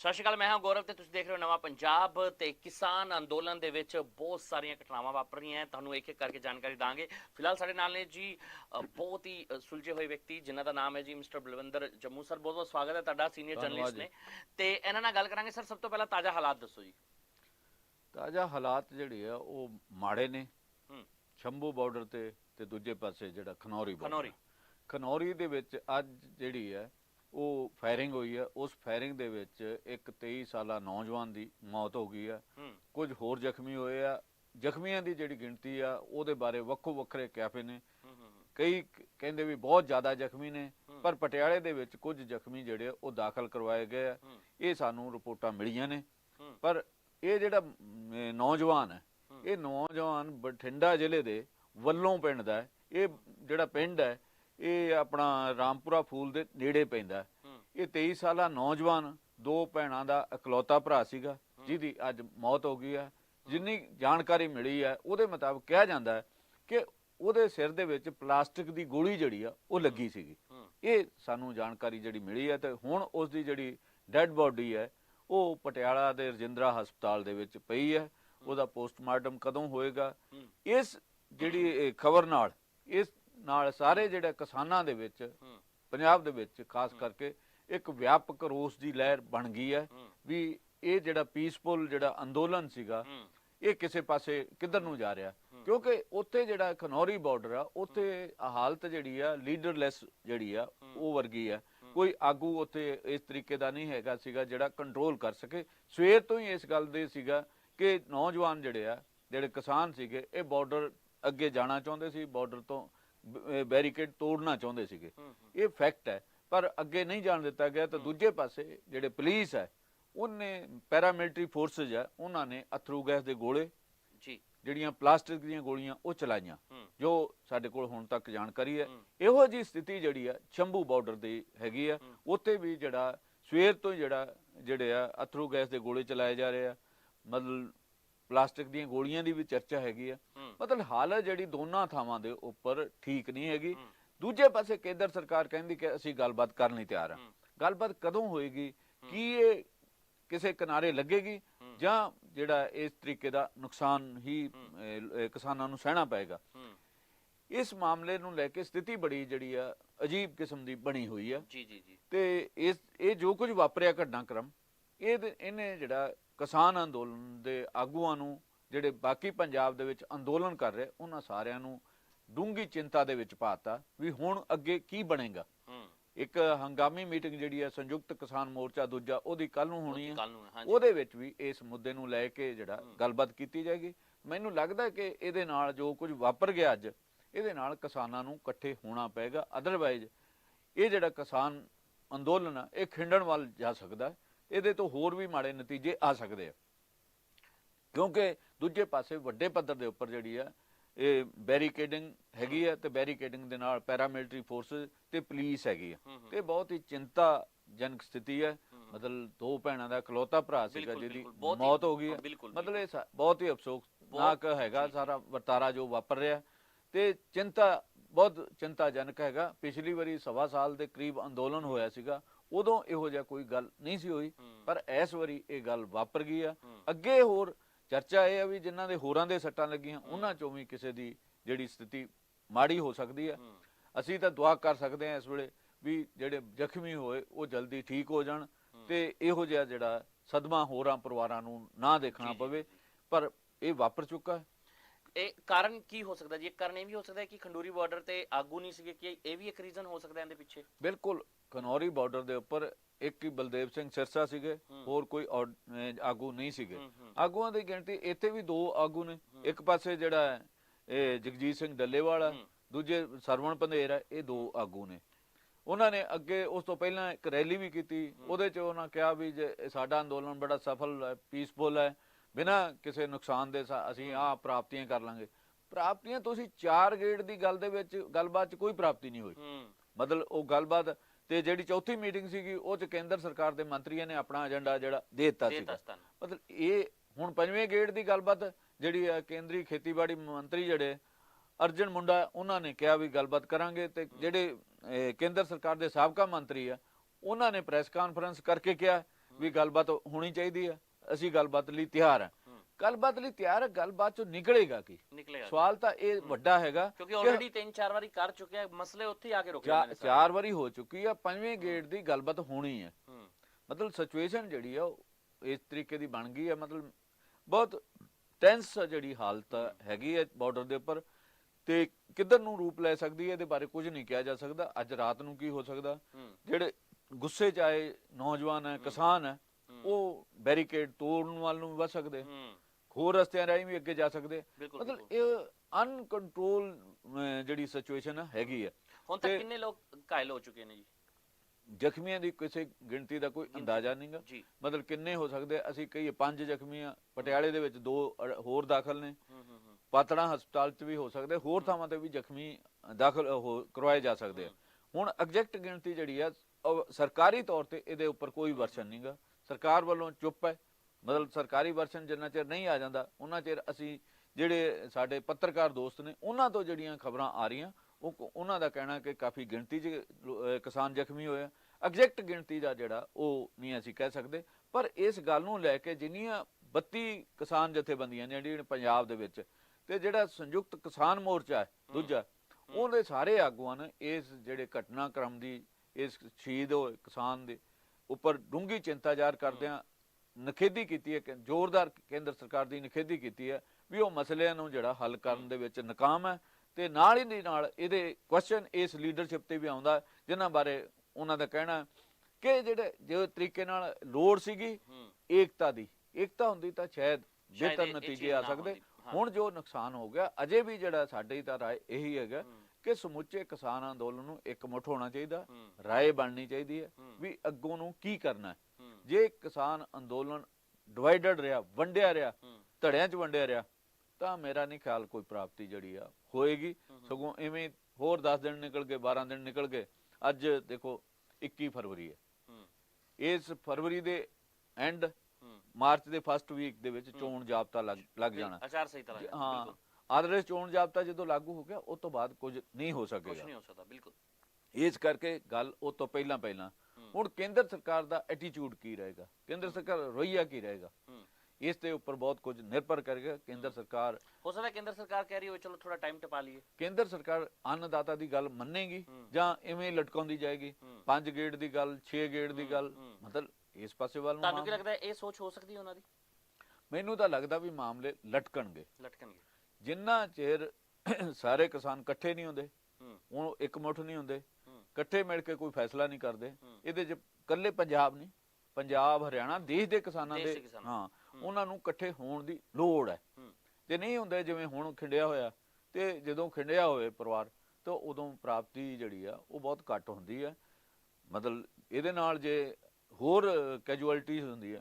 ਸਤਿ ਸ਼੍ਰੀ ਅਕਾਲ ਮੈਂ ਹਾਂ ਗੌਰਵ ਤੇ ਤੁਸੀਂ ਦੇਖ ਰਹੇ ਹੋ ਨਵਾਂ ਪੰਜਾਬ ਤੇ ਕਿਸਾਨ ਅੰਦੋਲਨ ਦੇ ਵਿੱਚ ਬਹੁਤ ਸਾਰੀਆਂ ਘਟਨਾਵਾਂ ਵਾਪਰ ਰਹੀਆਂ ਹੈ ਤੁਹਾਨੂੰ ਇੱਕ ਇੱਕ ਕਰਕੇ ਜਾਣਕਾਰੀ ਦਾਂਗੇ। ਫਿਲਹਾਲ ਸਾਡੇ ਨਾਲ ਨੇ ਜੀ ਬਹੁਤ ਹੀ ਸੁਲਝੇ ਹੋਏ ਵਿਅਕਤੀ ਜਿਨ੍ਹਾਂ ਦਾ ਨਾਮ ਹੈ ਜੀ ਮਿਸਟਰ ਬਲਵਿੰਦਰ ਜੰਮੂ। ਸਰ ਬਹੁਤ ਬਹੁਤ ਸਵਾਗਤ ਹੈ ਤੁਹਾਡਾ ਸੀਨੀਅਰ ਜਰਨਲਿਸਟ। ਨੇ। ਤੇ ਇਹਨਾਂ ਨਾਲ ਗੱਲ ਕਰਾਂਗੇ। ਸਰ ਸਭ ਤੋਂ ਪਹਿਲਾਂ ਤਾਜ਼ਾ ਹਾਲਾਤ ਦੱਸੋ ਜੀ। ਤਾਜ਼ਾ ਹਾਲਾਤ ਜਿਹੜੇ ਆ ਉਹ ਮਾੜੇ ਨੇ। ਹੂੰ। ਸ਼ੰਭੂ ਬਾਰਡਰ ਤੇ ਤੇ ਦੂਜੇ ਪਾਸੇ ਜਿਹੜਾ ਖਨੌਰੀ ਖਨੌਰੀ। ਖਨੌਰੀ ਦੇ ਵਿੱਚ ਅੱਜ ਜਿਹੜੀ ਹੈ ਉਹ ਫਾਇਰਿੰਗ ਹੋਈ ਹੈ ਉਸ ਫਾਇਰਿੰਗ ਦੇ ਵਿੱਚ ਇੱਕ 23 ਸਾਲਾ ਨੌਜਵਾਨ ਦੀ ਮੌਤ ਹੋ ਗਈ ਹੈ ਹੂੰ। ਕੁਝ ਹੋਰ ਜ਼ਖਮੀ ਹੋਏ ਆ। ਜ਼ਖਮੀਆਂ ਦੀ ਜਿਹੜੀ ਗਿਣਤੀ ਆ ਉਹਦੇ ਬਾਰੇ ਵੱਖੋ ਵੱਖਰੇ ਕੈਫੇ ਨੇ। ਕਈ ਕਹਿੰਦੇ ਵੀ ਬਹੁਤ ਜ਼ਿਆਦਾ ਜ਼ਖਮੀ ਨੇ। ਪਰ ਪਟਿਆਲੇ ਦੇ ਵਿੱਚ ਕੁਝ ਜ਼ਖਮੀ ਜਿਹੜੇ ਆ, ਉਹ ਦਾਖਲ ਕਰਵਾਏ ਗਏ ਆ। ਇਹ ਸਾਨੂੰ ਰਿਪੋਰਟਾਂ ਮਿਲੀਆਂ ਨੇ। ਪਰ ਇਹ ਜਿਹੜਾ ਨੌਜਵਾਨ ਹੈ। ਇਹ ਨੌਜਵਾਨ ਬਠਿੰਡਾ ਜ਼ਿਲ੍ਹੇ ਦੇ ਵੱਲੋਂ ਪਿੰਡ ਦਾ ਹੈ। ਇਹ ਜਿਹੜਾ ਪਿੰਡ ਹੈ ਆਪਣਾ ਰਾਮਪੁਰਾ ਫੂਲ ਦੇ ਨੇੜੇ ਪੈਂਦਾ। ਇਹ 23 ਸਾਲਾ ਨੌਜਵਾਨ ਦੋ ਭੈਣਾਂ ਦਾ ਇਕਲੌਤਾ ਭਰਾ ਸੀਗਾ ਜਿਹਦੀ ਅੱਜ ਮੌਤ ਹੋ ਗਈ ਹੈ ਜਿੰਨੀ ਜਾਣਕਾਰੀ ਮਿਲੀ ਹੈ ਉਹਦੇ ਮੁਤਾਬਕ ਕਿਹਾ ਜਾਂਦਾ ਹੈ ਕਿ ਉਹਦੇ ਸਿਰ ਦੇ ਵਿੱਚ ਪਲਾਸਟਿਕ ਦੀ ਗੋਲੀ ਜਿਹੜੀ ਆ ਉਹ ਲੱਗੀ ਸੀਗੀ। ਇਹ ਸਾਨੂੰ ਜਾਣਕਾਰੀ ਜਿਹੜੀ ਮਿਲੀ ਹੈ ਤੇ ਹੁਣ ਉਸ ਦੀ ਜਿਹੜੀ ਡੈੱਡ ਬਾਡੀ ਹੈ ਉਹ ਪਟਿਆਲਾ ਦੇ ਰਜਿੰਦਰਾ ਹਸਪਤਾਲ ਦੇ ਵਿੱਚ ਪਈ ਹੈ। ਉਹਦਾ ਪੋਸਟਮਾਰਟਮ ਕਦੋਂ ਹੋਏਗਾ? ਇਸ ਜਿਹੜੀ ਖਬਰ ਨਾਲ ਇਸ ਨਾਲ ਸਾਰੇ ਜਿਹੜੇ ਕਿਸਾਨਾਂ ਦੇ ਵਿੱਚ ਪੰਜਾਬ ਦੇ ਵਿੱਚ ਖਾਸ ਕਰਕੇ ਇੱਕ ਵਿਆਪਕ ਰੋਸ ਦੀ ਲਹਿਰ ਬਣ ਗਈ ਹੈ ਵੀ ਇਹ ਜਿਹੜਾ ਪੀਸਫੁਲ ਜਿਹੜਾ ਅੰਦੋਲਨ ਸੀਗਾ ਇਹ ਕਿਸੇ ਪਾਸੇ ਕਿੱਧਰ ਨੂੰ ਜਾ ਰਿਹਾ? ਕਿਉਂਕਿ ਉੱਥੇ ਜਿਹੜਾ ਖਨੌਰੀ ਬਾਰਡਰ ਆ ਉੱਥੇ ਹਾਲਤ ਜਿਹੜੀ ਆ ਲੀਡਰਲੈਸ ਜਿਹੜੀ ਆ ਉਹ ਵਰਗੀ ਆ। ਕੋਈ ਆਗੂ ਉੱਥੇ ਇਸ ਤਰੀਕੇ ਦਾ ਨਹੀਂ ਹੈਗਾ ਸੀਗਾ ਜਿਹੜਾ ਕੰਟਰੋਲ ਕਰ ਸਕੇ। ਸਵੇਰ ਤੋਂ ਹੀ ਇਸ ਗੱਲ ਦੇ ਸੀਗਾ ਕਿ ਨੌਜਵਾਨ ਜਿਹੜੇ ਆ ਜਿਹੜੇ ਕਿਸਾਨ ਸੀਗੇ ਇਹ ਬਾਰਡਰ ਅੱਗੇ ਜਾਣਾ ਚਾਹੁੰਦੇ ਸੀ ਬਾਰਡਰ ਤੋਂ ਬੈਰੀਕੇਡ ਤੋੜਨਾ ਚਾਹੁੰਦੇ ਸੀਗੇ। ਇਹ ਫੈਕਟ ਹੈ ਪਰ ਅੱਗੇ ਨਹੀਂ ਜਾਣ ਦਿੱਤਾ ਗਿਆ ਤਾਂ ਦੂਜੇ ਪਾਸੇ ਜਿਹੜੇ ਪੁਲਿਸ ਹੈ ਉਹਨੇ ਪੈਰਾਮਿਲਟਰੀ ਫੋਰਸਸ ਹੈ ਉਹਨਾਂ ਨੇ ਅਥਰੂ ਗੈਸ ਦੇ ਗੋਲੇ ਜੀ। ਜਿਹੜੀਆਂ ਪਲਾਸਟਿਕ ਦੀਆਂ ਗੋਲੀਆਂ ਉਹ ਚਲਾਈਆਂ। ਜੋ ਸਾਡੇ ਕੋਲ ਹੁਣ ਤੱਕ ਜਾਣਕਾਰੀ ਹੈ। ਇਹੋ ਜੀ ਸਥਿਤੀ ਜਿਹੜੀ ਆ ਸ਼ੰਭੂ ਬਾਰਡਰ ਦੀ ਹੈਗੀ ਆ ਉੱਥੇ ਵੀ ਜਿਹੜਾ ਸਵੇਰ ਤੋਂ ਜਿਹੜਾ ਜਿਹੜੇ ਆ ਅਥਰੂ ਗੈਸ ਦੇ ਗੋਲੇ ਚਲਾਏ ਜਾ ਰਹੇ ਆ। ਮਤਲਬ ਪਲਾਸਟਿਕ ਦੀਆਂ ਗੋਲੀਆਂ ਦੀ ਵੀ ਚਰਚਾ ਹੈਗੀ ਆ। ਮਤਲਬ ਹਾਲਤ ਜਿਹੜੀ ਦੋਨਾਂ ਥਾਵਾਂ ਦੇ ਉੱਪਰ ਠੀਕ ਨਹੀਂ ਹੈਗੀ। ਦੂਜੇ ਪਾਸੇ ਕੇਂਦਰ ਸਰਕਾਰ ਕਹਿੰਦੀ ਕਿ ਅਸੀਂ ਗੱਲਬਾਤ ਕਰਨ ਲਈ ਤਿਆਰ ਆ। ਗੱਲਬਾਤ ਕਦੋਂ ਹੋਏਗੀ? ਕੀ ਇਹ ਕਿਸੇ ਕਿਨਾਰੇ ਲੱਗੇਗੀ। ਜਾਂ ਜਿਹੜਾ ਇਸ ਤਰੀਕੇ ਦਾ ਨੁਕਸਾਨ ਹੀ ਕਿਸਾਨਾਂ ਨੂੰ ਸਹਿਣਾ ਪਏਗਾ? ਇਸ ਮਾਮਲੇ ਨੂੰ ਲੈ ਕੇ ਸਥਿਤੀ ਬੜੀ ਜਿਹੜੀ ਆ ਅਜੀਬ ਕਿਸਮ ਦੀ ਬਣੀ ਹੋਈ ਆ। ਜੀ ਜੀ ਜੀ। ਤੇ ਇਸ ਇਹ ਜੋ ਕੁਝ ਵਾਪਰਿਆ ਘਟਨਾਕ੍ਰਮ ਇਹ ਇਹਨੇ ਜਿਹੜਾ ਕਿਸਾਨ ਅੰਦੋਲਨ ਦੇ ਆਗੂਆਂ ਨੂੰ ਜਿਹੜੇ ਬਾਕੀ ਪੰਜਾਬ ਦੇ ਵਿੱਚ ਅੰਦੋਲਨ ਕਰ ਰਹੇ ਉਹਨਾਂ ਸਾਰਿਆਂ ਨੂੰ ਡੂੰਗੀ ਚਿੰਤਾ ਦੇ ਵਿੱਚ ਪਾਤਾ ਵੀ ਹੁਣ ਅੱਗੇ ਕੀ ਬਣੇਗਾ। ਇੱਕ ਹੰਗਾਮੀ ਮੀਟਿੰਗ ਜਿਹੜੀ ਹੈ ਸੰਯੁਕਤ ਕਿਸਾਨ ਮੋਰਚਾ ਦੂਜਾ ਉਹਦੀ ਕੱਲ ਨੂੰ ਹੋਣੀ ਹੈ। ਉਹਦੇ ਵਿੱਚ ਵੀ ਇਸ ਮੁੱਦੇ ਨੂੰ ਲੈ ਕੇ ਜਿਹੜਾ ਗੱਲਬਾਤ ਕੀਤੀ ਜਾਏਗੀ। ਮੈਨੂੰ ਲੱਗਦਾ ਕਿ ਇਹਦੇ ਨਾਲ ਜੋ ਕੁਝ ਵਾਪਰ ਗਿਆ ਅੱਜ ਇਹਦੇ ਨਾਲ ਕਿਸਾਨਾਂ ਨੂੰ ਇਕੱਠੇ ਹੋਣਾ ਪਏਗਾ। ਅਦਰਵਾਈਜ਼ ਇਹ ਜਿਹੜਾ ਕਿਸਾਨ ਅੰਦੋਲਨ ਆ ਇਹ ਖਿੰਡਣ ਵੱਲ ਜਾ ਸਕਦਾ ਹੈ। ਇਹਦੇ ਤੋਂ ਹੋਰ ਵੀ ਮਾੜੇ ਨਤੀਜੇ ਆ ਸਕਦੇ ਆ। ਕਿਉਂਕਿ ਦੂਜੇ ਪਾਸੇ ਵੱਡੇ ਪੱਧਰ ਦੇ ਉੱਪਰ ਜਿਹੜੀ ਆ ਇਹ ਬੈਰੀਕੇਡਿੰਗ ਹੈਗੀ ਆ ਤੇ ਬੈਰੀਕੇਡਿੰਗ ਦੇ ਨਾਲ ਪੈਰਾਮਿਲਟਰੀ ਫੋਰਸਸ ਤੇ ਪੁਲਿਸ ਹੈਗੀ ਆ। ਤੇ ਬਹੁਤ ਹੀ ਚਿੰਤਾਜਨਕ ਸਥਿਤੀ ਹੈ ਮਤਲਬ ਦੋ ਭੈਣਾਂ ਦਾ ਇਕਲੌਤਾ ਭਰਾ ਸੀਗਾ ਜਿਹਦੀ ਮੌਤ ਹੋ ਗਈ ਮਤਲਬ ਇਹ ਬਹੁਤ ਹੀ ਅਫਸੋਸਨਾਕ ਹੈਗਾ ਸਾਰਾ ਵਰਤਾਰਾ ਜੋ ਵਾਪਰ ਰਿਹਾ। ਤੇ ਚਿੰਤਾ ਬਹੁਤ ਚਿੰਤਾਜਨਕ ਹੈਗਾ। ਪਿਛਲੀ ਵਾਰੀ ਸਵਾ ਸਾਲ ਦੇ ਕਰੀਬ ਅੰਦੋਲਨ ਹੋਇਆ ਸੀਗਾ। ਉਦੋਂ ਇਹੋ ਜਿਹਾ ਕੋਈ ਗੱਲ ਨਹੀਂ ਸੀ ਹੋਈ। ਪਰ ਇਸ ਵਾਰੀ ਇਹ ਗੱਲ ਵਾਪਰ ਗਈ ਆ। ਅੱਗੇ ਹੋਰ ਚਰਚਾ ਇਹ ਆ ਵੀ ਜਿਨ੍ਹਾਂ ਦੇ ਹੋਰਾਂ ਦੇ ਸੱਟਾਂ ਲੱਗੀਆਂ ਉਹਨਾਂ ਚੋਂ ਵੀ ਕਿਸੇ ਦੀ ਜਿਹੜੀ ਸਥਿਤੀ ਮਾੜੀ ਹੋ ਸਕਦੀ ਆ। ਹੂੰ। ਅਸੀਂ ਤਾਂ ਦੁਆ ਕਰ ਸਕਦੇ ਹਾਂ ਇਸ ਵੇਲੇ ਵੀ ਜਿਹੜੇ ਜ਼ਖਮੀ ਹੋਏ ਉਹ ਜਲਦੀ ਠੀਕ ਹੋ ਜਾਣ ਤੇ ਇਹੋ ਜਿਹਾ ਜਿਹੜਾ ਸਦਮਾ ਹੋਰਾਂ ਪਰਿਵਾਰਾਂ ਨੂੰ ਨਾ ਦੇਖਣਾ ਪਵੇ ਪਰ ਇਹ ਵਾਪਰ ਚੁੱਕਾ ਹੈ। ਇਹ ਕਾਰਨ ਕੀ ਹੋ ਸਕਦਾ ਜੀ ਇਹ ਕਾਰਨ ਇਹ ਵੀ ਹੋ ਸਕਦਾ ਹੈ ਕਿ ਖੰਡੂਰੀ ਬਾਰਡਰ ਤੇ ਆਗੂ ਨਹੀਂ ਸੀਗੇ ਕਿ ਇਹ ਵੀ ਇੱਕ ਰੀਜ਼ਨ ਹੋ ਸਕਦਾ ਇਹਦੇ ਪਿੱਛੇ? ਬਿਲਕੁਲ ਕਨੌਰੀ ਬਾਰਡਰ ਦੇ ਉੱਪਰ ਇੱਕ ਹੀ ਬਲਦੇਵ ਸਿੰਘ ਸਿਰਸਾ ਸੀਗੇ। ਹੋਰ ਕੋਈ ਆਗੂ ਨਹੀਂ ਸੀਗੇ। ਆਗੂਆਂ ਦੀ ਗਿਣਤੀ ਇੱਥੇ ਵੀ ਦੋ ਆਗੂ ਨੇ। ਇੱਕ ਪਾਸੇ ਜਿਹੜਾ ਹੈ, ਇਹ ਜਗਜੀਤ ਸਿੰਘ ਡੱਲੇਵਾਲ ਆ। ਦੂਜੇ ਸਰਵਣ ਪੰਧੇਰ ਆ ਇਹ ਦੋ ਆਗੂ ਨੇ। ਉਹਨਾਂ ਨੇ ਅੱਗੇ ਉਸ ਤੋਂ ਪਹਿਲਾਂ ਇੱਕ ਰੈਲੀ ਵੀ ਕੀਤੀ। ਉਹਦੇ ਚ ਉਹਨਾਂ ਕਿਹਾ ਵੀ ਜੇ ਸਾਡਾ ਅੰਦੋਲਨ ਬੜਾ ਸਫਲ ਹੈ ਪੀਸਫੁਲ ਹੈ ਬਿਨਾਂ ਕਿਸੇ ਨੁਕਸਾਨ ਦੇ ਸਾ- ਅਸੀਂ ਆਹ ਪ੍ਰਾਪਤੀਆਂ ਕਰ ਲਾਂਗੇ। ਪ੍ਰਾਪਤੀਆਂ ਤੁਸੀਂ ਚਾਰ ਗੇੜ ਦੀ ਗੱਲ ਦੇ ਵਿੱਚ ਗੱਲਬਾਤ ਚ ਕੋਈ ਪ੍ਰਾਪਤੀ ਨਹੀਂ ਹੋਈ। ਮਤਲਬ ਉਹ ਗੱਲਬਾਤ ਤੇ ਜਿਹੜੀ ਚੌਥੀ ਮੀਟਿੰਗ ਸੀਗੀ ਉਹ ਚ ਕੇਂਦਰ ਸਰਕਾਰ ਦੇ ਮੰਤਰੀਆਂ ਨੇ ਆਪਣਾ ਏਜੰਡਾ ਜਿਹੜਾ ਦੇ ਦਿੱਤਾ ਦਸਤਾਨ ਮਤਲਬ ਇਹ ਹੁਣ ਪੰਜਵੇਂ ਗੇੜ ਦੀ ਗੱਲਬਾਤ ਜਿਹੜੀ ਹੈ ਕੇਂਦਰੀ ਖੇਤੀਬਾੜੀ ਮੰਤਰੀ ਜਿਹੜੇ ਅਰਜਨ ਮੁੰਡਾ ਉਹਨਾਂ ਨੇ ਕਿਹਾ ਵੀ ਗੱਲਬਾਤ ਕਰਾਂਗੇ ਤੇ ਜਿਹੜੇ ਕੇਂਦਰ ਸਰਕਾਰ ਦੇ ਸਾਬਕਾ ਮੰਤਰੀ ਆ ਉਹਨਾਂ ਨੇ ਪ੍ਰੈਸ ਕਾਨਫਰੰਸ ਕਰਕੇ ਕਿਹਾ ਵੀ ਗੱਲਬਾਤ ਹੋਣੀ ਚਾਹੀਦੀ ਹੈ ਅਸੀਂ ਗੱਲਬਾਤ ਲਈ ਤਿਆਰ ਹਾਂ। ਗੱਲਬਾਤ ਲਈ ਤਿਆਰ ਹੈ ਗੱਲਬਾਤ ਚੋਂ ਨਿਕਲੇਗਾ ਕੀ? ਨਿਕਲੇਗਾ। ਸਵਾਲ ਤਾਂ ਇਹ ਵੱਡਾ ਹੈਗਾ ਕਿਉਂਕਿ ਆਲਰੇਡੀ ਤਿੰਨ ਚਾਰ ਵਾਰੀ ਕਰ ਚੁੱਕਿਆ ਮਸਲੇ ਉੱਥੇ ਆ ਕੇ ਰੁਕ ਜਾਂਦੇ ਨੇ। ਚਾਰ ਵਾਰੀ ਹੋ ਚੁੱਕੀ ਆ ਪੰਜਵੇਂ ਗੇਟ ਦੀ ਗੱਲਬਾਤ ਹੋਣੀ ਹੈ। ਮਤਲਬ ਸਿਚੁਏਸ਼ਨ ਜਿਹੜੀ ਆ ਇਸ ਤਰੀਕੇ ਦੀ ਬਣ ਗਈ ਹੈ ਮਤਲਬ ਬਹੁਤ ਟੈਂਸ ਜਿਹੜੀ ਹਾਲਤ ਹੈਗੀ ਹੈ ਬਾਰਡਰ ਦੇ ਉੱਪਰ। ਤੇ ਕਿੱਧਰ ਨੂੰ ਰੂਪ ਲੈ ਸਕਦੀ ਹੈ ਇਹਦੇ ਬਾਰੇ ਕੁਝ ਨਹੀਂ ਕਿਹਾ ਜਾ ਸਕਦਾ। ਅੱਜ ਰਾਤ ਨੂੰ ਕੀ ਹੋ ਸਕਦਾ? ਜਿਹੜੇ ਗੁੱਸੇ ਚ ਆਏ ਨੌਜਵਾਨ ਹੈ। ਕਿਸਾਨ ਹੂੰ, ਉਹ ਬੈਰੀਕੇਡ ਤੋੜਨ ਵੱਲ ਨੂੰ ਵੀ ਵੱਧ ਸਕਦੇ। ਹੂੰ। ਹੋਰ ਰਸਤਿਆਂ ਰਾਹੀਂ ਵੀ ਅੱਗੇ ਜਾ ਸਕਦੇ। ਮਤਲਬ। ਇਹ ਅਨਕੰਟਰੋਲ ਜਿਹੜੀ ਸਿਚੁਏਸ਼ਨ ਹੈਗੀ ਹੈ ਹੁਣ ਤੱਕ ਕਿੰਨੇ ਲੋਕ ਘਾਇਲ ਹੋ ਚੁੱਕੇ ਨੇ ਜੀ? ਜ਼ਖਮੀਆਂ ਦੀ ਕਿਸੇ ਗਿਣਤੀ ਦਾ ਕੋਈ ਅੰਦਾਜ਼ਾ ਨਹੀਂਗਾ ਮਤਲਬ ਕਿੰਨੇ ਹੋ ਸਕਦੇ? ਅਸੀਂ ਕਹੀਏ ਪੰਜ ਜ਼ਖਮੀ ਆ ਪਟਿਆਲੇ ਦੇ ਵਿੱਚ ਦੋ ਹੋਰ ਦਾਖਲ ਨੇ। ਪਾਤੜਾ ਹਸਪਤਾਲ 'ਚ ਵੀ ਹੋ ਸਕਦੇ ਹੋਰ ਥਾਵਾਂ ਤੇ ਵੀ ਜ਼ਖਮੀ ਦਾਖਲ ਕਰਵਾਏ ਜਾ ਸਕਦੇ ਹੁਣ ਐਗਜ਼ੈਕਟ ਗਿਣਤੀ ਜਿਹੜੀ ਆ ਸਰਕਾਰੀ ਤੌਰ ਤੇ ਇਹਦੇ ਉੱਪਰ ਕੋਈ ਵਰਸ਼ਨ ਨਹੀਂਗਾ ਸਰਕਾਰ ਵੱਲੋਂ ਚੁੱਪ ਹੈ। ਮਤਲਬ ਸਰਕਾਰੀ ਵਰਸ਼ਨ ਜਿੰਨਾ ਚਿਰ ਨਹੀਂ ਆ ਜਾਂਦਾ ਉਹਨਾਂ ਚਿਰ ਅਸੀਂ ਜਿਹੜੇ ਸਾਡੇ ਪੱਤਰਕਾਰ ਦੋਸਤ ਨੇ ਉਹਨਾਂ ਤੋਂ ਜਿਹੜੀਆਂ ਖਬਰਾਂ ਆ ਰਹੀਆਂ ਉਹ ਉਹਨਾਂ ਦਾ ਕਹਿਣਾ ਕਿ ਕਾਫੀ ਗਿਣਤੀ 'ਚ ਕਿਸਾਨ ਜ਼ਖਮੀ ਹੋਏ ਆ। ਐਗਜ਼ੈਕਟ ਗਿਣਤੀ ਦਾ ਜਿਹੜਾ ਉਹ ਨਹੀਂ ਅਸੀਂ ਕਹਿ ਸਕਦੇ ਪਰ ਇਸ ਗੱਲ ਨੂੰ ਲੈ ਕੇ ਜਿੰਨੀਆਂ 32 ਕਿਸਾਨ ਜਥੇਬੰਦੀਆਂ ਨੇ ਜਿਹੜੀਆਂ ਪੰਜਾਬ ਦੇ ਵਿੱਚ ਤੇ ਜਿਹੜਾ ਸੰਯੁਕਤ ਕਿਸਾਨ ਮੋਰਚਾ ਹੈ। ਦੂਜਾ ਉਹਦੇ ਸਾਰੇ ਆਗੂਆਂ ਨੇ ਇਸ ਜਿਹੜੇ ਘਟਨਾਕ੍ਰਮ ਦੀ ਇਸ ਸ਼ਹੀਦ ਹੋਏ ਕਿਸਾਨ ਦੇ ਉੱਪਰ ਡੂੰਘੀ ਚਿੰਤਾ ਜ਼ਾਹਰ ਕਰਦਿਆਂ ਨਖੇਦੀ ਕੀਤੀ ਹੈ ਕਿ ਜ਼ੋਰਦਾਰ ਕੇਂਦਰ ਸਰਕਾਰ ਦੀ ਨਖੇਦੀ ਕੀਤੀ ਹੈ ਵੀ ਉਹ ਮਸਲਿਆਂ ਨੂੰ ਜਿਹੜਾ ਹੱਲ ਕਰਨ ਦੇ ਵਿੱਚ ਨਾਕਾਮ ਹੈ ਤੇ ਨਾਲ ਹੀ ਦੇ ਨਾਲ ਇਹਦੇ ਕੁਐਸਚਨ ਇਸ ਲੀਡਰਸ਼ਿਪ ਤੇ ਵੀ ਆਉਂਦਾ ਜਿਨ੍ਹਾਂ ਬਾਰੇ ਉਹਨਾਂ ਦਾ ਕਹਿਣਾ ਕਿ ਜਿਹੜੇ ਜੋ ਤਰੀਕੇ ਨਾਲ ਲੋੜ ਸੀਗੀ ਏਕਤਾ ਦੀ ਏਕਤਾ ਹੁੰਦੀ ਤਾਂ ਸ਼ਾਇਦ ਬਿਹਤਰ ਨਤੀਜੇ ਆ ਸਕਦੇ। ਹੁਣ ਜੋ ਨੁਕਸਾਨ ਹੋ ਗਿਆ ਅਜੇ ਵੀ ਜਿਹੜਾ ਸਾਡੇ ਤਾਂ ਰਾਏ ਇਹੀ ਹੈਗਾ ਕਿ ਸਮੁੱਚੇ ਕਿਸਾਨ ਅੰਦੋਲਨ ਨੂੰ ਇਕਮੁੱਠ ਹੋਣਾ ਚਾਹੀਦਾ ਰਾਏ ਬਣਨੀ ਚਾਹੀਦੀ ਹੈ ਵੀ ਅੱਗੋਂ ਨੂੰ ਕੀ ਕਰਨਾ ਹੈ। ਜੇ ਕਿਸਾਨ ਅੰਦੋਲਨ ਡਿਵਾਈਡਡ ਰਿਹਾ ਵੰਡਿਆ ਰਿਹਾ ਧੜਿਆਂ 'ਚ ਵੰਡਿਆ ਰਿਹਾ ਤਾਂ ਮੇਰਾ ਨਹੀਂ ਖਿਆਲ ਕੋਈ ਪ੍ਰਾਪਤੀ ਜਿਹੜੀ ਆ ਹੋਏਗੀ। ਸਗੋਂ ਐਵੇਂ ਹੋਰ 10 ਦਿਨ ਨਿਕਲ ਗਏ 12 ਦਿਨ ਨਿਕਲ ਗਏ ਅੱਜ ਦੇਖੋ 21 ਫਰਵਰੀ ਹੈ। ਇਸ ਫਰਵਰੀ ਦੇ ਐਂਡ। ਮਾਰਚ ਦੇ ਫਸਟ ਵੀਕ ਦੇ ਵਿੱਚ ਚੋਣ ਜਾਬਤਾ ਲੱਗ ਲੱਗ ਜਾਣਾ। ਆਚਾਰ ਹਾਂ। ਆਦਰਸ਼ ਚੋਣ ਜਾਬਤਾ ਜਦੋਂ ਲਾਗੂ ਹੋ ਗਿਆ ਉਸ ਤੋਂ ਬਾਅਦ ਕੁਝ ਨਹੀਂ ਹੋ ਕੁਝ ਸਕੇਗਾ ਨਹੀਂ ਹੋ ਸਕਦਾ ਬਿਲਕੁਲ। ਇਸ ਕਰਕੇ ਗੱਲ ਉਹ ਤੋਂ ਪਹਿਲਾਂ ਪਹਿਲਾਂ। ਹੂੰ, ਹੁਣ ਕੇਂਦਰ ਸਰਕਾਰ ਦਾ ਐਟੀਟਿਊਡ ਕੀ ਰਹੇਗਾ? ਕੇਂਦਰ ਸਰਕਾਰ ਰਵੱਈਆ ਕੀ ਰਹੇਗਾ? ਹੂੰ। ਇਸ ਦੇ ਉੱਪਰ ਬਹੁਤ ਕੁਝ ਨਿਰਭਰ ਕਰੇਗਾ। ਕੇਂਦਰ ਸਰਕਾਰ ਹੋ ਸਕਦਾ ਕੇਂਦਰ ਸਰਕਾਰ ਕਹਿ ਰਹੀ ਹੋਵੇ ਚਲੋ ਥੋੜਾ ਟਾਈਮ ਟਪਾ ਲਈਏ। ਕੇਂਦਰ ਸਰਕਾਰ ਅੰਨਦਾਤਾ ਦੀ ਗੱਲ ਮੰਨੇਗੀ ਹੂੰ। ਜਾਂ ਐਵੇਂ ਲਟਕਾਉਂਦੀ ਜਾਏਗੀ। ਹੂੰ। ਪੰਜ ਗੇਟ ਦੀ ਗੱਲ 6 ਗੇਟ ਦੀ ਗੱਲ ਹੂੰ। ਮਤਲਬ ਇਸ ਪਾਸੇ ਵੱਲ ਨੂੰ ਤੁਹਾਨੂੰ ਕੀ ਲੱਗਦਾ ਹੈ ਇਹ ਸੋਚ ਹੋ ਸਕਦੀ ਹੈ ਉਹਨਾਂ ਦੀ? ਮੈਨੂੰ ਤਾਂ ਲੱਗਦਾ ਵੀ ਮਾਮਲੇ ਲਟਕਣਗੇ। ਲਟਕਣਗੇ। ਜਿੰਨਾ ਚਿਰ ਸਾਰੇ ਕਿਸਾਨ ਇਕੱਠੇ ਨਹੀਂ ਹੁੰਦੇ ਉਹ ਇਕਮੁੱਠ ਨਹੀਂ ਹੁੰਦੇ ਇਕੱਠੇ ਮਿਲ ਕੇ ਕੋਈ ਫੈਸਲਾ ਨਹੀਂ ਕਰਦੇ। ਇਹਦੇ 'ਚ ਇਕੱਲੇ ਪੰਜਾਬ ਨਹੀਂ ਪੰਜਾਬ ਹਰਿਆਣਾ ਦੇਸ਼ ਦੇ ਕਿਸਾਨਾਂ ਦੇ। ਹਾਂ। ਉਹਨਾਂ ਨੂੰ ਇਕੱਠੇ ਹੋਣ ਦੀ ਲੋੜ ਹੈ ਜੇ ਨਹੀਂ ਹੁੰਦੇ ਜਿਵੇਂ ਹੁਣ ਖਿੰਡਿਆ ਹੋਇਆ ਤੇ ਜਦੋਂ ਖਿੰਡਿਆ ਹੋਵੇ ਪਰਿਵਾਰ ਤਾਂ ਉਦੋਂ ਪ੍ਰਾਪਤੀ ਜਿਹੜੀ ਆ ਉਹ ਬਹੁਤ ਘੱਟ ਹੁੰਦੀ ਹੈ ਮਤਲਬ ਇਹਦੇ ਨਾਲ ਜੇ ਹੋਰ ਕੈਜੂਅਲਟੀਜ਼ ਹੁੰਦੀ ਹੈ।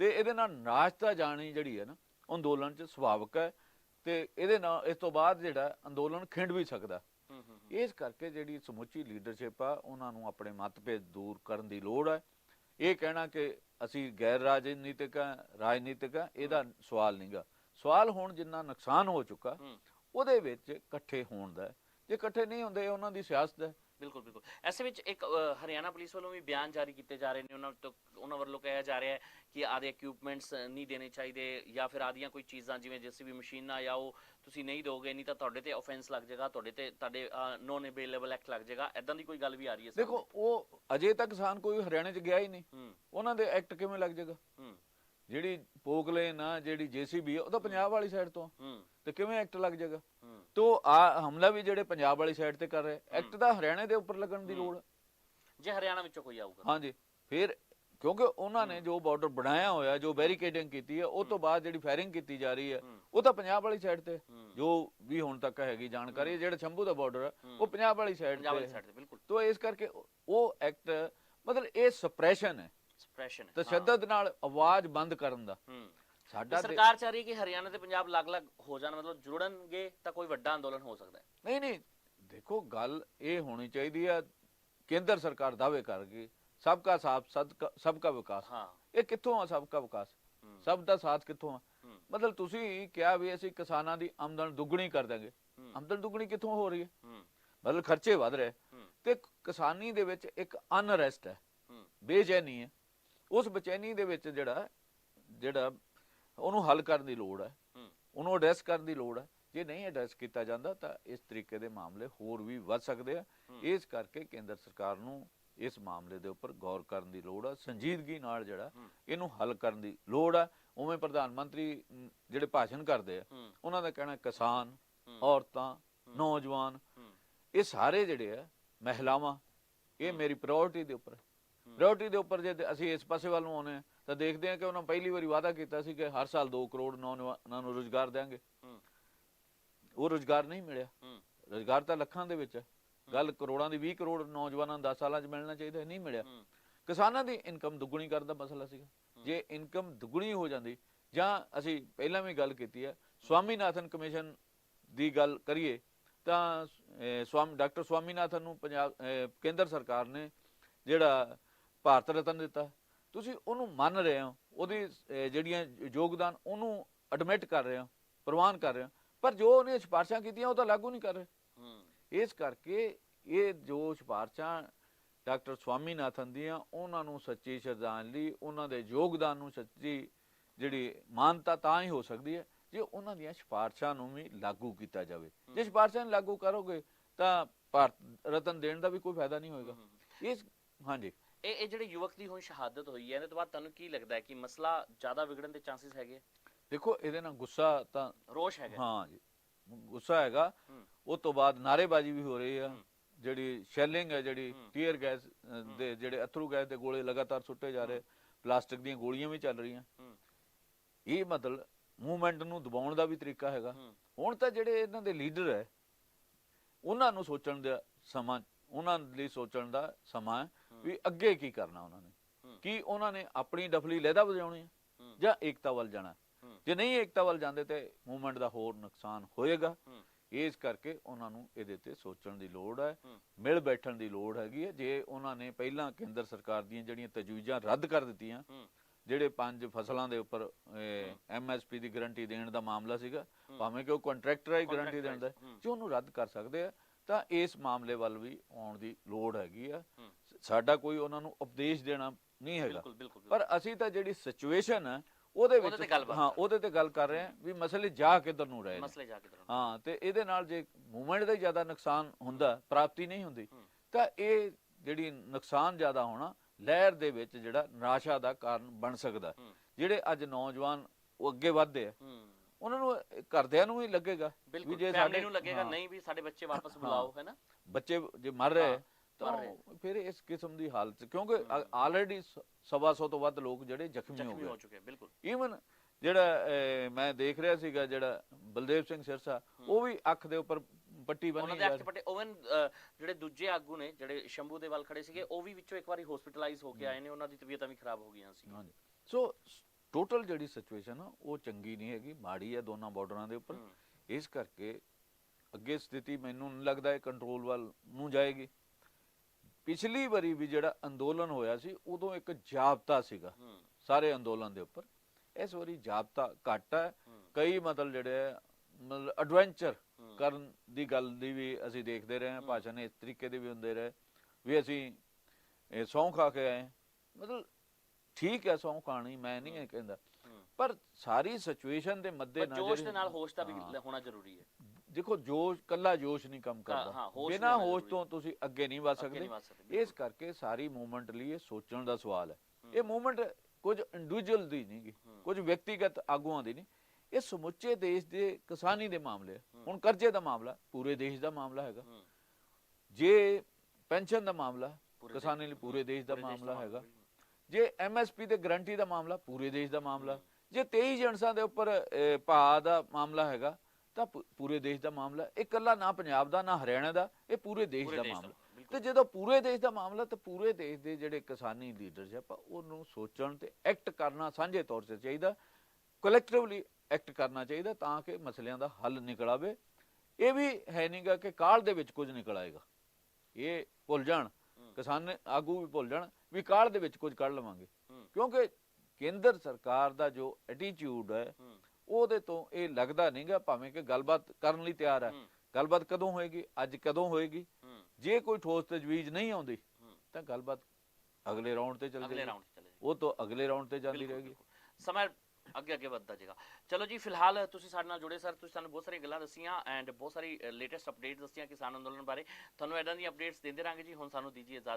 ਤੇ ਇਹਦੇ ਨਾਲ ਨਾਸ਼ਤਾ ਜਾਣੀ ਜਿਹੜੀ ਹੈ ਨਾ ਅੰਦੋਲਨ ਚ ਸੁਭਾਵਕ ਹੈ ਤੇ ਇਹਦੇ ਨਾਲ ਇਸ ਤੋਂ ਬਾਅਦ ਜਿਹੜਾ ਅੰਦੋਲਨ ਖਿੰਡ ਵੀ ਸਕਦਾ। ਇਸ ਕਰਕੇ ਜਿਹੜੀ ਸਮੁੱਚੀ ਲੀਡਰਸ਼ਿਪ ਆ ਉਹਨਾਂ ਨੂੰ ਆਪਣੇ ਮਤਭੇਦ ਦੂਰ ਕਰਨ ਦੀ ਲੋੜ ਹੈ ਇਹ ਕਹਿਣਾ ਕਿ ਅਸੀਂ ਗੈਰ ਰਾਜਨੀਤਿਕ ਆ ਰਾਜਨੀਤਿਕ ਆ ਇਹਦਾ ਸਵਾਲ ਨਹੀਂਗਾ ਸਵਾਲ ਹੁਣ ਜਿੰਨਾ ਨੁਕਸਾਨ ਹੋ ਚੁੱਕਾ ਉਹਦੇ ਵਿੱਚ ਇਕੱਠੇ ਹੋਣ ਦਾ। ਜੇ ਇਕੱਠੇ ਨਹੀਂ ਹੁੰਦੇ ਉਹਨਾਂ ਦੀ ਸਿਆਸਤ ਹੈ। ਬਿਲਕੁਲ ਬਿਲਕੁਲ। ਐਸੇ ਵਿੱਚ ਇੱਕ ਅ, ਹਰਿਆਣਾ ਪੁਲਿਸ ਵੱਲੋਂ ਵੀ ਬਿਆਨ ਜਾਰੀ ਕੀਤੇ ਜਾ ਰਹੇ ਨੇ। ਉਹਨਾਂ ਤੋਂ ਉਹਨਾਂ ਵੱਲੋਂ ਕਿਹਾ ਜਾ ਰਿਹਾ ਹੈ ਕਿ ਆਦੇ ਇਕਵਿਪਮੈਂਟਸ ਨਹੀਂ ਦੇਣੇ ਚਾਹੀਦੇ ਜਾਂ ਫਿਰ ਆਦੀਆਂ ਕੋਈ ਚੀਜ਼ਾਂ ਜਿਵੇਂ ਜੇਸੀਬੀ ਮਸ਼ੀਨਾਂ ਜਾਂ ਉਹ ਤੁਸੀਂ ਨਹੀਂ ਦੋਗੇ ਨਹੀਂ ਤਾਂ ਤੁਹਾਡੇ ਤੇ ਆਫੈਂਸ ਲੱਗ ਜਾਏਗਾ ਤੁਹਾਡੇ ਤੇ ਤੁਹਾਡੇ ਨੋਨ ਅਵੇਲੇਬਲ ਐਕਟ ਲੱਗ ਜਾਏਗਾ। ਐਦਾਂ ਦੀ ਕੋਈ ਗੱਲ ਵੀ ਆ ਰਹੀ ਹੈ ਸਾਹਮਣੇ। ਦੇਖੋ ਉਹ ਅਜੇ ਤੱਕ ਕਿਸਾਨ ਕੋਈ ਹਰਿਆਣੇ 'ਚ ਗਿਆ ਹੀ ਨਹੀਂ। ਹੂੰ। ਉਹਨਾਂ ਦੇ ਐਕਟ ਕਿਵੇਂ ਲੱਗ ਜਾਏਗਾ? ਹੂੰ। ਜਿਹੜੀ ਪੋਕਲੇਨ ਆ ਜਿਹੜੀ ਜੀਸੀਬੀ ਆ ਉਹ ਤਾਂ ਪੰਜਾਬ ਵਾਲੀ ਸਾਈਡ ਤੋਂ ਆ। ਹੂੰ। ਤੇ ਕਿਵੇਂ ਐਕਟ ਲੱਗ ਜਾਏਗਾ? ਤੋ ਆ ਹਮਲਾ ਵੀ ਜਿਹੜੇ ਪੰਜਾਬ ਵਾਲੀ ਸਾਈਡ ਤੇ ਕਰ ਰਹੇ ਐਕਟ ਤਾਂ ਹਰਿਆਣੇ ਦੇ ਉੱਪਰ ਲੱਗਣ ਦੀ। ਲੋੜ। ਹੈ। ਜੇ ਹਰਿਆਣਾ ਵਿੱਚੋਂ ਕੋਈ ਆਊਗਾ। ਹਾਂਜੀ ਫਿਰ ਕਿਉਂਕਿ ਉਹਨਾਂ ਨੇ ਜੋ ਬਾਰਡਰ ਬਣਾਇਆ ਹੋਇਆ ਜੋ ਬੈਰੀਕੇਡਿੰਗ ਕੀਤੀ ਹੈ ਉਹ ਤੋਂ ਬਾਅਦ ਜਿਹੜੀ ਫਾਇਰਿੰਗ ਕੀਤੀ ਜਾ ਰਹੀ ਹੈ ਉਹ ਤਾਂ ਪੰਜਾਬ ਵਾਲੀ ਸਾਈਡ ਤੇ ਜੋ ਵੀ ਹੁਣ ਤੱਕ ਹੈਗੀ ਜਾਣਕਾਰੀ ਜਿਹੜਾ ਸ਼ੰਭੂ ਦਾ ਬਾਰਡਰ ਹੈ। ਉਹ ਪੰਜਾਬ ਵਾਲੀ ਸਾਈਡ ਪੰਜਾਬ ਵਾਲੀ ਤੇ। ਸਾਈਡ ਤੇ ਬਿਲਕੁਲ। ਤੋ ਇਸ ਕਰਕੇ ਉਹ- ਐਕਟ ਮਤਲਬ ਇਹ ਸਪਰੈਸ਼ਨ ਹੈ। ਸਪਰੈਸ਼ਨ ਹੈ ਤਸ਼ੱਦਦ ਨਾਲ ਆਵਾਜ਼ ਬੰਦ ਕਰਨ ਦਾ। ਸਾਡਾ ਸਰਕਾਰ ਚਾਹ ਰਹੀ ਹੈ ਕਿ ਹਰਿਆਣਾ ਤੇ ਪੰਜਾਬ ਅਲੱਗ-ਅਲੱਗ ਹੋ ਜਾਣ ਮਤਲਬ ਜੁੜਨਗੇ ਤਾਂ ਕੋਈ ਵੱਡਾ ਅੰਦੋਲਨ ਹੋ ਸਕਦਾ ਹੈ। ਨਹੀਂ ਨਹੀਂ ਦੇਖੋ ਗੱਲ ਇਹ ਹੋਣੀ ਚਾਹੀਦੀ ਹੈ ਕੇਂਦਰ ਸਰਕਾਰ ਦਾਅਵੇ ਕਰ ਗਈ ਸਬਕਾ ਸਾਥ ਸਦਕਾ ਸਬਕਾ ਵਿਕਾਸ। ਹਾਂ। ਇਹ ਕਿੱਥੋਂ ਆ ਸਬਕਾ ਵਿਕਾਸ? ਹੂੰ। ਸਭ ਦਾ ਸਾਥ ਕਿੱਥੋਂ ਆ? ਮਤਲਬ ਤੁਸੀਂ ਕਿਹਾ ਵੀ ਅਸੀਂ ਕਿਸਾਨਾਂ ਦੀ ਆਮਦਨ ਦੁੱਗਣੀ ਕਰ ਦਾਂਗੇ ਹੂੰ। ਆਮਦਨ ਦੁੱਗਣੀ ਕਿੱਥੋਂ ਹੋ ਰਹੀ ਹੈ? ਮਤਲਬ ਖਰਚੇ ਵਧ ਰਹੇ। ਤੇ ਕਿਸਾਨੀ ਦੇ ਵਿੱਚ ਇੱਕ ਅਨਰੈਸਟ ਹੈ ਹੂੰ। ਬੇਚੈਨੀ ਹੈ। ਉਸ ਬੇਚੈਨੀ ਦੇ ਵਿੱਚ ਜਿਹੜਾ ਜਿਹੜਾ ਉਹਨੂੰ ਹੱਲ ਕਰਨ ਦੀ ਲੋੜ ਹੈ। ਉਹਨੂੰ ਐਡਰੈਸ ਕਰਨ ਦੀ ਲੋੜ ਹੈ। ਜੇ ਨਹੀਂ ਐਡਰੈਸ ਕੀਤਾ ਜਾਂਦਾ ਤਾਂ ਇਸ ਤਰੀਕੇ ਦੇ ਮਾਮਲੇ ਹੋਰ ਵੀ ਵੱਧ ਸਕਦੇ ਆ। ਇਸ ਕਰਕੇ ਕੇਂਦਰ ਸਰਕਾਰ ਨੂੰ ਇਸ ਮਾਮਲੇ ਦੇ ਉੱਪਰ ਗੌਰ ਕਰਨ ਦੀ ਲੋੜ ਆ ਸੰਜੀਦਗੀ ਨਾਲ ਜਿਹੜਾ। ਇਹਨੂੰ ਹੱਲ ਕਰਨ ਦੀ ਲੋੜ ਆ ਉਵੇਂ ਪ੍ਰਧਾਨ ਮੰਤਰੀ ਜਿਹੜੇ ਭਾਸ਼ਣ ਕਰਦੇ ਆ ਉਹਨਾਂ ਦਾ ਕਹਿਣਾ ਕਿਸਾਨ ਔਰਤਾਂ ਨੌਜਵਾਨ ਇਹ ਸਾਰੇ ਜਿਹੜੇ ਆ ਮਹਿਲਾਵਾਂ ਇਹ। ਮੇਰੀ ਪ੍ਰਾਇੋਰਟੀ ਦੇ ਉੱਪਰ। ਪ੍ਰਾਇੋਰਟੀ ਦੇ ਉੱਪਰ ਜੇ ਅਸੀਂ ਇਸ ਪਾਸੇ ਵੱਲ ਨੂੰ ਆਉਨੇ ਆ ਤਾਂ ਦੇਖਦੇ ਆ ਕਿ ਉਹਨਾਂ ਪਹਿਲੀ ਵਾਰੀ ਵਾਅਦਾ ਕੀਤਾ ਸੀ ਕਿ ਹਰ ਸਾਲ 2 ਕਰੋੜ ਨੌਜਵਾਨਾਂ ਨੂੰ ਰੋਜ਼ਗਾਰ ਦੇਵਾਂਗੇ ਹੂੰ। ਉਹ ਰੋਜ਼ਗਾਰ ਨਹੀਂ ਮਿਲਿਆ। ਰੋਜ਼ਗਾਰ ਤਾਂ ਲੱਖਾਂ ਦੇ ਵਿੱਚ ਹੈ। ਗੱਲ ਕਰੋੜਾਂ ਦੀ 20 ਕਰੋੜ ਨੌਜਵਾਨਾਂ ਨੂੰ 10 ਸਾਲਾਂ 'ਚ ਮਿਲਣਾ ਚਾਹੀਦਾ ਨਹੀਂ ਮਿਲਿਆ। ਕਿਸਾਨਾਂ ਦੀ ਇਨਕਮ ਦੁੱਗਣੀ ਕਰਨ ਦਾ ਮਸਲਾ ਸੀਗਾ। ਜੇ ਇਨਕਮ ਦੁੱਗਣੀ ਹੋ ਜਾਂਦੀ ਜਾਂ ਅਸੀਂ ਪਹਿਲਾਂ ਵੀ ਗੱਲ ਕੀਤੀ ਹੈ ਸਵਾਮੀਨਾਥਨ ਕਮਿਸ਼ਨ ਦੀ ਗੱਲ ਕਰੀਏ ਤਾਂ ਸਵਾਮੀ ਡਾਕਟਰ ਸਵਾਮੀਨਾਥਨ ਨੂੰ ਪੰਜਾਬ ਕੇਂਦਰ ਸਰਕਾਰ ਨੇ ਜਿਹੜਾ ਭਾਰਤ ਰਤਨ ਦਿੱਤਾ। ਤੁਸੀਂ ਉਹਨੂੰ ਮੰਨ ਰਹੇ ਹੋ ਉਹਦੀ ਜਿਹੜੀਆਂ ਯੋਗਦਾਨ ਉਹਨੂੰ ਐਡਮਿਟ ਕਰ ਰਹੇ ਹੋ ਪ੍ਰਵਾਨ ਕਰ ਰਹੇ ਹੋ ਪਰ ਜੋ ਉਹਨੇ ਸਿਫਾਰਸ਼ਾਂ ਕੀਤੀਆਂ ਉਹ ਤਾਂ ਲਾਗੂ ਨਹੀਂ ਕਰ ਰਹੇ। ਹੂੰ। ਇਸ ਕਰਕੇ ਇਹ ਜੋ ਸਿਫਾਰਸ਼ਾਂ ਡਾਕਟਰ ਸਵਾਮੀਨਾਥਨ ਦੀਆਂ ਉਹਨਾਂ ਨੂੰ ਸੱਚੀ ਸ਼ਰਧਾਂਜਲੀ ਉਹਨਾਂ ਦੇ ਯੋਗਦਾਨ ਨੂੰ ਸੱਚੀ ਜਿਹੜੀ ਮਾਨਤਾ ਤਾਂ ਹੀ ਹੋ ਸਕਦੀ ਹੈ ਜੇ ਉਹਨਾਂ ਦੀਆਂ ਸਿਫਾਰਸ਼ਾਂ ਨੂੰ ਵੀ ਲਾਗੂ ਕੀਤਾ ਜਾਵੇ। ਜੇ ਸਿਫਾਰਸ਼ਾਂ ਨੂੰ ਲਾਗੂ ਕਰੋਗੇ ਤਾਂ ਭਾਰਤ ਰਤਨ ਦੇਣ ਦਾ ਵੀ ਕੋਈ ਫਾਇਦਾ ਨਹੀਂ ਹੋਏਗਾ। ਇਸ ਹਾਂਜੀ। ਇਹ ਇਹ ਜਿਹੜੇ ਯੁਵਕ ਦੀ ਹੁਣ ਸ਼ਹਾਦਤ ਹੋਈ ਹੈ ਇਹਦੇ ਤੋਂ ਬਾਅਦ ਤੁਹਾਨੂੰ ਕੀ ਲੱਗਦਾ ਹੈ ਕਿ ਮਸਲਾ ਜ਼ਿਆਦਾ ਵਿਗੜਨ ਦੇ ਚਾਂਸਸ ਹੈਗੇ ਦੇਖੋ ਇਹਦੇ ਨਾਲ ਗੁੱਸਾ ਤਾਂ ਰੋਸ਼ ਹੈਗਾ। ਹਾਂ ਜੀ ਗੁੱਸਾ ਹੈਗਾ। ਹੂੰ। ਉਸ ਤੋਂ ਬਾਅਦ ਨਾਰੇਬਾਜ਼ੀ ਵੀ ਹੋ ਰਹੀ ਆ। ਜਿਹੜੀ ਸ਼ੈਲਿੰਗ ਹੈ ਜਿਹੜੀ। ਟੀਅਰ ਗੈਸ ਦੇ ਜਿਹੜੇ ਅਥਰੂ ਗੈਸ ਦੇ ਗੋਲੇ ਲਗਾਤਾਰ ਸੁੱਟੇ ਜਾ ਰਹੇ ਪਲਾਸਟਿਕ ਦੀਆਂ ਗੋਲੀਆਂ ਵੀ ਚੱਲ ਰਹੀਆਂ। ਇਹ ਮਤਲਬ ਮੂਵਮੈਂਟ ਨੂੰ ਦਬਾਉਣ ਦਾ ਵੀ ਤਰੀਕਾ ਹੈਗਾ। ਹੁਣ ਤਾਂ ਜਿਹੜੇ ਇਹਨਾਂ ਦੇ ਲੀਡਰ ਹੈ ਉਹਨਾਂ ਨੂੰ ਸੋਚਣ ਦਾ ਸਮਾਂ ਉਹਨਾਂ ਲਈ ਸੋਚਣ ਦਾ ਸਮਾਂ ਹੈ ਵੀ ਅੱਗੇ ਕੀ ਕਰਨਾ ਉਹਨਾਂ ਨੇ। ਕੀ ਉਹਨਾਂ ਨੇ ਆਪਣੀ ਡਫਲੀ ਲਹਿਦਾ ਵਜਾਉਣੀ ਹੈ। ਜਾਂ ਏਕਤਾ ਵੱਲ ਜਾਣਾ। ਜੇ ਨਹੀਂ ਏਕਤਾ ਵੱਲ ਜਾਂਦੇ ਤੇ ਮੂਵਮੈਂਟ ਦਾ ਹੋਰ ਨੁਕਸਾਨ ਹੋਏਗਾ। ਇਸ ਕਰਕੇ ਉਹਨਾਂ ਨੂੰ ਇਹਦੇ ਤੇ ਸੋਚਣ ਦੀ ਲੋੜ ਹੈ। ਮਿਲ ਬੈਠਣ ਦੀ ਲੋੜ ਹੈਗੀ ਹੈ। ਜੇ ਉਹਨਾਂ ਨੇ ਪਹਿਲਾਂ ਕੇਂਦਰ ਸਰਕਾਰ ਦੀਆਂ ਜਿਹੜੀਆਂ ਤਜਵੀਜ਼ਾਂ ਰੱਦ ਕਰ ਦਿੱਤੀਆਂ ਜਿਹੜੇ ਪੰਜ ਫਸਲਾਂ ਦੇ ਉੱਪਰ ਐਮਐਸਪੀ ਦੀ ਗਾਰੰਟੀ ਦੇਣ ਦਾ ਮਾਮਲਾ ਸੀਗਾ ਭਾਵੇਂ ਕਿ ਉਹ ਕੰਟਰੈਕਟਰ ਹੀ ਗਾਰੰਟੀ ਦਿੰਦਾ ਹੂੰ। ਜੇ ਉਹਨੂੰ ਰੱਦ ਕਰ ਸਕਦੇ ਆ ਤਾਂ ਇਸ ਮਾਮਲੇ ਵੱਲ ਵੀ ਆਉਣ ਦੀ ਲੋੜ ਹੈਗੀ ਆ। ਸਾਡਾ ਕੋਈ ਉਹਨਾਂ ਨੂੰ ਉਪਦੇਸ਼ ਦੇਣਾ ਨਹੀਂ ਹੈਗਾ। ਪਰ ਅਸੀਂ ਤਾਂ ਜਿਹੜੀ ਸਿਚੁਏਸ਼ਨ ਹੈ ਉਹਦੇ ਵਿੱਚ ਹਾਂ ਉਹਦੇ ਤੇ ਗੱਲ ਕਰ ਰਹੇ ਹਾਂ ਵੀ ਮਸਲੇ ਜਾ ਕਿੱਧਰ ਨੂੰ ਰਹੇ ਮਸਲੇ ਜਾ ਹਾਂ ਤੇ ਇਹਦੇ ਨਾਲ ਜੇ ਮੂਵਮੈਂਟ ਦਾ ਜ਼ਿਆਦਾ ਨੁਕਸਾਨ ਹੁੰਦਾ ਪ੍ਰਾਪਤੀ ਨਹੀਂ ਹੁੰਦੀ। ਤਾਂ ਇਹ ਜਿਹੜੀ ਨੁਕਸਾਨ ਜ਼ਿਆਦਾ ਹੋਣਾ ਲਹਿਰ ਦੇ ਵਿੱਚ ਜਿਹੜਾ ਨਿਰਾਸ਼ਾ ਦਾ ਕਾਰਨ ਬਣ ਸਕਦਾ। ਜਿਹੜੇ ਅੱਜ ਨੌਜਵਾਨ ਉਹ ਅੱਗੇ ਵਧਦੇ ਆ। ਉਹਨਾਂ ਨੂੰ ਘਰਦਿਆਂ ਨੂੰ ਵੀ ਲੱਗੇਗਾ ਬਿਲਕੁਲ ਜੇ ਫੈਮਿਲੀ ਸਾਡੇ- ਨੂੰ ਲੱਗੇਗਾ ਹਾਂ। ਨਹੀਂ ਵੀ ਸਾਡੇ ਬੱਚੇ ਵਾਪਸ ਹਾਂ। ਬੁਲਾਓ ਹੈ ਨਾ? ਬੱਚੇ ਜੇ ਮਰ ਰਹੇ ਹਾਂ, ਤਾਂ ਫਿਰ ਇਸ ਕਿਸਮ ਦੀ ਹਾਲਤ ਕਿਉਂਕਿ ਆਲਰੇਡੀ ਸਵਾ ਸੌ ਤੋਂ ਵੱਧ ਲੋਕ ਜਿਹੜੇ ਜ਼ਖਮੀ ਹੋ ਜ਼ਖਮੀ ਹੋ ਗਏ। ਚੁੱਕੇ ਬਿਲਕੁਲ। ਈਵਨ ਜਿਹੜਾ ਮੈਂ ਦੇਖ ਰਿਹਾ ਸੀਗਾ ਜਿਹੜਾ ਬਲਦੇਵ ਸਿੰਘ ਸਿਰਸਾ ਉਹ ਵੀ ਅੱਖ ਦੇ ਉੱਪਰ ਪੱਟੀ ਉਹਨਾਂ ਬੰਨੀ ਦੇ ਜਾ ਅੱਖ ਪੱਟੇ ਓਵਨ ਜਿਹੜੇ ਦੂਜੇ ਆਗੂ ਨੇ ਜਿਹੜੇ ਸ਼ੰਭੂ ਦੇ ਵੱਲ ਖੜੇ ਸੀਗੇ ਉਹ ਵੀ ਵਿੱਚੋਂ ਇੱਕ ਵਾਰੀ ਹਸਪੀਟਲਾਈਜ਼ ਹੋ ਕੇ ਆਏ ਨੇ ਉਹਨਾਂ ਦੀ ਤਬੀਅਤਾਂ ਵੀ ਖਰਾਬ ਹੋ ਗਈਆਂ ਸੀ। ਹਾਂਜੀ। ਸੋ ਟੋਟਲ ਜਿਹੜੀ ਸਿਚੁਏਸ਼ਨ ਆ ਉਹ ਚੰਗੀ ਨਹੀਂ ਹੈਗੀ ਮਾੜੀ ਹੈ ਦੋਨਾਂ ਬਾਰਡਰਾਂ ਦੇ ਉੱਪਰ। ਇਸ ਕਰਕੇ ਅੱਗੇ ਸਥਿਤੀ ਮੈਨੂੰ ਨਹੀਂ ਲੱਗਦਾ ਹੈ ਕੰਟਰੋਲ ਵੱਲ ਨੂੰ ਜਾਏਗੀ। ਪਿਛਲੀ ਵਾਰੀ ਵੀ ਜਿਹੜਾ ਅੰਦੋਲਨ ਹੋਇਆ ਸੀ ਉਦੋਂ ਇੱਕ ਜਾਬਤਾ ਸੀਗਾ ਸਾਰੇ ਅੰਦੋਲਨ ਦੇ ਉੱਪਰ। ਇਸ ਵਾਰੀ ਜਾਬਤਾ ਘੱਟ ਹੈ। ਕਈ ਮਤਲਬ ਜਿਹੜੇ ਮਤਲਬ ਐਡਵੈਂਚਰ। ਕਰਨ ਦੀ ਗੱਲ ਦੀ ਵੀ ਅਸੀਂ ਦੇਖਦੇ ਰਹੇ ਹਾਂ ਭਾਸ਼ਣ ਇਸ ਤਰੀਕੇ ਦੇ ਵੀ ਹੁੰਦੇ ਰਹੇ। ਵੀ ਅਸੀਂ ਇਹ ਸਹੁੰ ਖਾ ਕੇ ਆਏ ਮਤਲਬ ਠੀਕ ਹੈ ਸਹੁੰ ਖਾਣੀ ਮੈਂ ਨਹੀਂ ਇਹ ਕਹਿੰਦਾ। ਪਰ ਸਾਰੀ ਸਿਚੁਏਸ਼ਨ ਦੇ ਮੱਦੇ ਨਾਲ ਜੋਸ਼ ਦੇ ਨਾਲ ਹੋਸ਼ ਦਾ ਵੀ। ਹੋਣਾ ਜ਼ਰੂਰੀ ਹੈ ਦੇਖੋ ਜੋਸ਼ ਕੱਲਾ ਜੋਸ਼ ਨਹੀਂ ਕੰਮ ਕਰਦਾ। ਬਿਨਾਂ ਹੋਸ਼ ਤੋਂ ਤੁਸੀਂ ਅੱਗੇ ਨਹੀਂ ਵਧ ਸਕਦੇ। ਇਸ ਕਰਕੇ ਸਾਰੀ ਮੂਵਮੈਂਟ ਲਈ ਇਹ ਸੋਚਣ ਦਾ ਸਵਾਲ ਹੈ। ਇਹ ਮੂਵਮੈਂਟ ਕੁਝ ਇੰਡੀਵਿਜੂਅਲ ਦੀ ਨਹੀਂ ਕੁਝ ਵਿਅਕਤੀਗਤ ਆਗੂਆਂ ਦੀ ਨਹੀਂ ਇਹ ਸਮੁੱਚੇ ਦੇਸ਼ ਦੇ ਕਿਸਾਨੀ ਦੇ ਮਾਮਲੇ। ਹੁਣ ਕਰਜ਼ੇ ਦਾ ਮਾਮਲਾ ਪੂਰੇ ਦੇਸ਼ ਦਾ ਮਾਮਲਾ ਹੈਗਾ। ਜੇ ਪੈਨਸ਼ਨ ਦਾ ਮਾਮਲਾ ਕਿਸਾਨੀ ਲਈ ਪੂਰੇ ਦੇਸ਼ ਦਾ ਮਾਮਲਾ ਹੈਗਾ। ਜੇ ਐਮਐਸਪੀ ਤੇ ਗਰੰਟੀ ਦਾ ਮਾਮਲਾ ਪੂਰੇ ਦੇਸ਼ ਦਾ ਮਾਮਲਾ ਜੇ 23 ਏਜੰਟਸਾਂ ਦੇ ਉੱਪਰ ਭਾਅ ਦਾ ਮਾਮਲਾ ਹੈਗਾ ਤਾਂ ਪੂਰੇ ਦੇਸ਼ ਦਾ ਮਾਮਲਾ ਇਹ ਇਕੱਲਾ ਨਾ ਪੰਜਾਬ ਦਾ ਨਾ ਹਰਿਆਣਾ ਦਾ ਇਹ ਪੂਰੇ ਦੇਸ਼ ਦਾ ਮਾਮਲਾ। ਤੇ ਜਦੋਂ ਪੂਰੇ ਦੇਸ਼ ਦਾ ਮਾਮਲਾ ਤੇ ਪੂਰੇ ਦੇਸ਼ ਦੇ ਜਿਹੜੇ ਕਿਸਾਨੀ ਲੀਡਰਸ਼ਿਪ ਆ ਉਹਨੂੰ ਸੋਚਣ ਤੇ ਐਕਟ ਕਰਨਾ ਸਾਂਝੇ ਤੌਰ ਤੇ ਚਾਹੀਦਾ ਕਲੈਕਟਿਵਲੀ ਐਕਟ ਕਰਨਾ ਚਾਹੀਦਾ ਤਾਂ ਕਿ ਮਸਲਿਆਂ ਦਾ ਹੱਲ ਨਿਕਲ ਆਵੇ। ਇਹ ਵੀ ਹੈ ਨਹੀਂਗਾ ਕਿ ਕਾਲ ਦੇ ਵਿੱਚ ਕੁਝ ਨਿਕਲ ਆਏਗਾ। ਇਹ ਭੁੱਲ ਜਾਣ ਕਿਸਾਨ ਆਗੂ ਵੀ ਭੁੱਲ ਜਾਣ ਵੀ ਕਾਲ ਦੇ ਵਿੱਚ ਕੁਝ ਕੱਢ ਲਵਾਂਗੇ। ਕਿਉਂਕਿ ਕੇਂਦਰ ਸਰਕਾਰ ਦਾ ਜੋ ਐਟੀਟਿਊਡ ਹੈ ਉਹਦੇ ਤੋਂ ਇਹ ਲੱਗਦਾ ਨਹੀਂਗਾ ਭਾਵੇਂ ਕਿ ਗੱਲਬਾਤ ਕਰਨ ਲਈ ਤਿਆਰ ਹੈ। ਗੱਲਬਾਤ ਕਦੋਂ ਹੋਏਗੀ? ਅੱਜ ਕਦੋਂ ਹੋਏਗੀ? ਜੇ ਕੋਈ ਠੋਸ ਤਜਵੀਜ਼ ਨਹੀਂ ਆਉਂਦੀ। ਤਾਂ ਗੱਲਬਾਤ ਅਗਲੇ ਰਾਉਂਡ ਤੇ ਚੱਲ ਜਾਏਗੀ ਉਹ ਤੋਂ ਅਗਲੇ ਰਾਉਂਡ ਤੇ ਜਾਂਦੀ ਰਹੇਗੀ। ਸਮਾਂ ਅੱਗੇ ਅੱਗੇ ਵੱਧਦਾ ਜਾਏਗਾ। ਚਲੋ ਜੀ ਫਿਲਹਾਲ ਤੁਸੀਂ ਸਾਡੇ ਨਾਲ ਜੁੜੇ ਸਰ ਤੁਸੀਂ ਸਾਨੂੰ ਬਹੁਤ ਸਾਰੀਆਂ ਗੱਲਾਂ ਦੱਸੀਆਂ ਐਂਡ ਬਹੁਤ ਸਾਰੀ ਲੇਟੈਸਟ ਅਪਡੇਟਸ ਦੱਸੀਆਂ ਕਿਸਾਨ ਅੰਦੋਲਨ ਬਾਰੇ। ਤੁਹਾਨੂੰ ਇਦਾਂ ਦੀਆਂ ਅਪਡੇਟਸ ਦਿੰਦੇ ਰਾਂਗੇ ਜੀ। ਹੁਣ ਸਾਨੂੰ ਦੀਜੀਏ ਇਜਾਜ਼ਤ